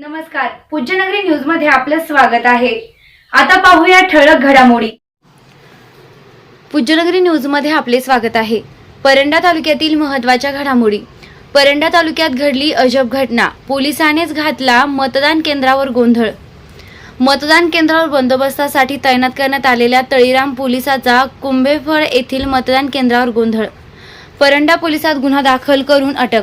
नमस्कार. पूज्यनगरी न्यूजमध्ये आपलं स्वागत आहे. आता पाहूया ठळक घडामोडी. पूज्यनगरी न्यूजमध्ये आपले स्वागत आहे. परंडा तालुक्यातील महत्त्वाच्या घडामोडी. परंडा तालुक्यात घडली अजब घटना. पोलिसानेच घातला मतदान केंद्रावर गोंधळ. मतदान केंद्रावर बंदोबस्तासाठी तैनात करण्यात आलेल्या तळीराम पोलिसाचा कुंभेफळ येथील मतदान केंद्रावर गोंधळ. परंडा पोलिसात गुन्हा दाखल करून अटक.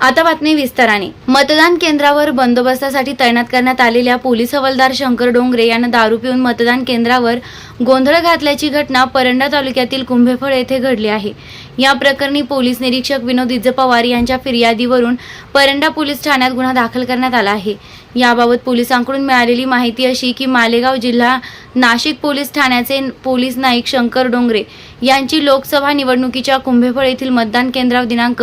आता बातमी विस्ताराने. मतदान केंद्रावर बंदोबस्तासाठी तैनात करण्यात आलेल्या पोलीस हवालदार शंकर डोंगरे यानं दारू पिऊन मतदान केंद्रावर गोंधळ घातल्याची घटना परंडा तालुक्यातील कुंभेफळ येथे घडली आहे. या प्रकरणी पोलीस निरीक्षक विनोद इज्ज पवार यांच्या फिर्यादीवरून परंडा पोलीस ठाण्यात गुन्हा दाखल करण्यात आला आहे. याबाबत पोलिसांकडून मिळालेली माहिती अशी की मालेगाव जिल्हा नाशिक पोलीस ठाण्याचे पोलीस नाईक शंकर डोंगरे यांची लोकसभा निवडणुकीच्या कुंभेफळ येथील मतदान केंद्रावर दिनांक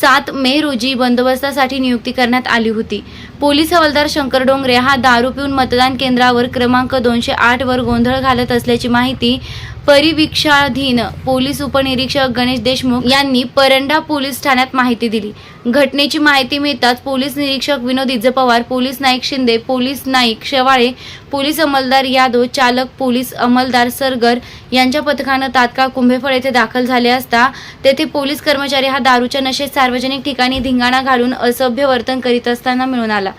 सात मे रोजी बंदोबस्तासाठी नियुक्ती करण्यात आली होती. पोलीस हवालदार शंकर डोंगरे हा दारू पिऊन मतदान केंद्रावर क्रमांक दोनशे आठ वर गोंधळ घालत असल्याची माहिती परिवीक्षाधीन पोलीस उपनिरीक्षक गणेश देशमुख यांनी परंडा पोलीस ठाण्यात माहिती दिली. घटनेची माहिती मिळताच पोलीस निरीक्षक Vinod is Pawar police Naik Shinde police Naik Shewale police अंमलदार Yadav चालक पोलीस अंमलदार सरगर यांच्या पथकानं तात्काळ कुंभेफळ येथे दाखल झाले असता तेथे पोलीस कर्मचारी हा दारूच्या नशेत सार्वजनिक ठिकाणी धिंगाणा घालून असभ्य वर्तन करीत असताना मिळून आला.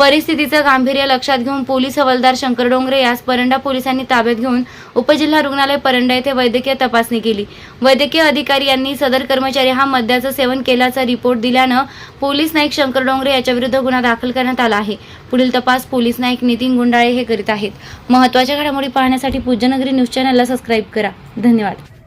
परिस्थितीचं गांभीर्य लक्षात घेऊन पोलीस हवालदार शंकर डोंगरे यास परंडा पोलिसांनी ताब्यात घेऊन उपजिल्हा रुग्णालय परंडा येथे वैद्यकीय तपासणी केली. वैद्यकीय अधिकारी यांनी सदर कर्मचारी हा मद्याचं सेवन केल्याचा रिपोर्ट दिल्यानं पोलीस नाईक शंकर डोंगरे याच्याविरुद्ध गुन्हा दाखल करण्यात आला आहे. पुढील तपास पोलीस नाईक नितीन गुंडाळे हे करीत आहेत. महत्त्वाच्या घडामोडी पाहण्यासाठी पूज्यनगरी न्यूज चॅनलला सबस्क्राईब करा. धन्यवाद.